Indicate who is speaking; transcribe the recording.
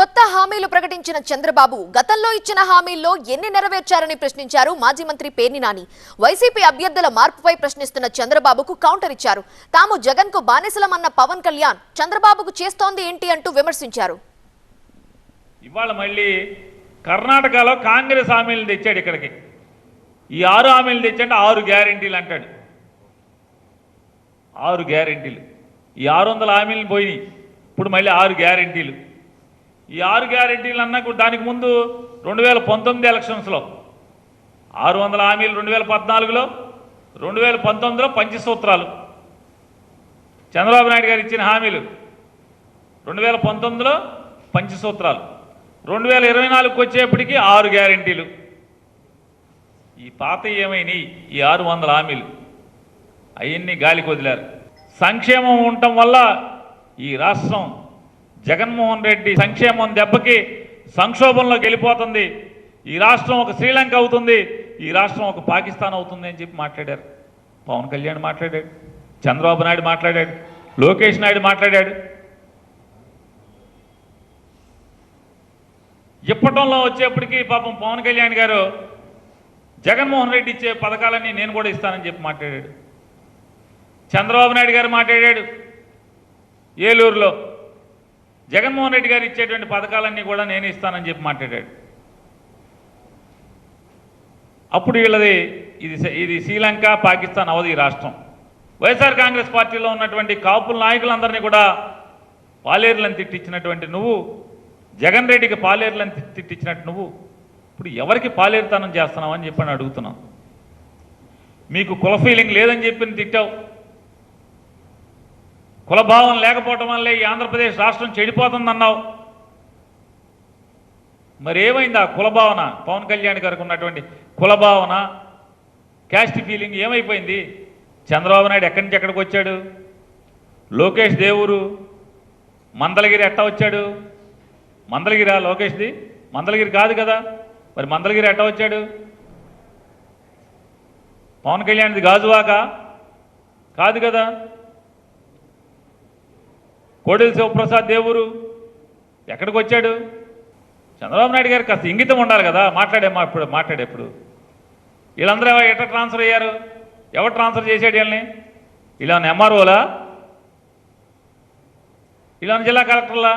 Speaker 1: కొత్త హామీలు ప్రకటించిన చంద్రబాబు గతంలో ఇచ్చిన హామీల్లో ఎన్ని నెరవేర్చారని ప్రశ్నించారు మాజీ మంత్రి పేర్ని నాని. వైసీపీ అభ్యర్థుల మార్పుపై ప్రశ్నిస్తున్న చంద్రబాబుకు కౌంటర్ ఇచ్చారు. తాము జగన్కు బానిసలమన్న పవన్ కళ్యాణ్ చంద్రబాబుకు చేస్తోంది ఏంటి అంటూ విమర్శించారు.
Speaker 2: ఇవాళ మళ్ళీ కర్ణాటకలో కాంగ్రెస్ హామీలు తెచ్చాడు ఇక్కడికి. ఈ ఆరు హామీలు తెచ్చంటే ఆరు గ్యారెంటీలు అంటాడు. ఆరు గ్యారెంటీలు. ఈ ఆరు వందల హామీలు పోయినాయి. ఇప్పుడు మళ్ళీ ఆరు గ్యారెంటీలు. ఈ ఆరు గ్యారెంటీలు అన్నకు దానికి ముందు రెండు వేల పంతొమ్మిది ఎలక్షన్స్లో ఆరు వందల హామీలు రెండు వేల పద్నాలుగులో రెండు వేల పంతొమ్మిదిలో పంచసూత్రాలు. చంద్రబాబు నాయుడు గారు ఇచ్చిన హామీలు రెండు వేల పంతొమ్మిదిలో పంచసూత్రాలు. రెండు వేల ఇరవై నాలుగుకి వచ్చేప్పటికీ ఆరు గ్యారెంటీలు. ఈ పాత ఏమైనాయి? ఈ ఆరు వందల హామీలు. అవన్నీ గాలికి వదిలారు. సంక్షేమం ఉండటం వల్ల ఈ రాష్ట్రం జగన్మోహన్ రెడ్డి సంక్షేమం దెబ్బకి సంక్షోభంలోకి వెళ్ళిపోతుంది. ఈ రాష్ట్రం ఒక శ్రీలంక అవుతుంది. ఈ రాష్ట్రం ఒక పాకిస్తాన్ అవుతుంది అని చెప్పి మాట్లాడారు. పవన్ కళ్యాణ్ మాట్లాడాడు. చంద్రబాబు నాయుడు మాట్లాడాడు. లోకేష్ నాయుడు మాట్లాడాడు. ఇప్పటంలో వచ్చేప్పటికీ పాపం పవన్ కళ్యాణ్ గారు జగన్మోహన్ రెడ్డి ఇచ్చే పథకాలన్నీ నేను కూడా ఇస్తానని చెప్పి మాట్లాడాడు. చంద్రబాబు నాయుడు గారు మాట్లాడాడు. ఏలూరులో జగన్మోహన్ రెడ్డి గారు ఇచ్చేటువంటి పథకాలన్నీ కూడా నేను ఇస్తానని చెప్పి మాట్లాడాడు. అప్పుడు వీళ్ళది ఇది ఇది శ్రీలంక పాకిస్తాన్ అవధి రాష్ట్రం. వైఎస్ఆర్ కాంగ్రెస్ పార్టీలో ఉన్నటువంటి కాపుల నాయకులందరినీ కూడా పాలేరులను తిట్టించినటువంటి నువ్వు జగన్ రెడ్డికి పాలేరులను తిట్టించినట్టు నువ్వు ఇప్పుడు ఎవరికి పాలేరుతనం చేస్తున్నావు అని చెప్పని అడుగుతున్నాం మీకు కుల ఫీలింగ్ లేదని చెప్పి తిట్టావు. కులభావం లేకపోవటం వల్లే ఈ ఆంధ్రప్రదేశ్ రాష్ట్రం చెడిపోతుందన్నావు. మరి ఏమైంది ఆ కులభావన? పవన్ కళ్యాణ్ గారికి ఉన్నటువంటి కులభావన క్యాస్ట్ ఫీలింగ్ ఏమైపోయింది? చంద్రబాబు నాయుడు ఎక్కడి నుంచి ఎక్కడికి వచ్చాడు? లోకేష్ దేవురు మందలగిరి ఎట్టా వచ్చాడు? మందలగిరా లోకేష్ది? మందలగిరి కాదు కదా. మరి మందలగిరి ఎట్టా వచ్చాడు? పవన్ కళ్యాణ్ది గాజువాక? కాదు కదా. కోడెల శివప్రసాద్ దేవురు ఎక్కడికి వచ్చాడు? చంద్రబాబు నాయుడు గారికి కాస్త ఇంగితం ఉండాలి కదా మాట్లాడే మా ఇప్పుడు మాట్లాడేప్పుడు. వీళ్ళందరూ ఎట్లా ట్రాన్స్ఫర్ అయ్యారు? ఎవరు ట్రాన్స్ఫర్ చేశాడు వీళ్ళని? వీళ్ళని ఎంఆర్ఓలా వీళ్ళని జిల్లా కలెక్టర్లా?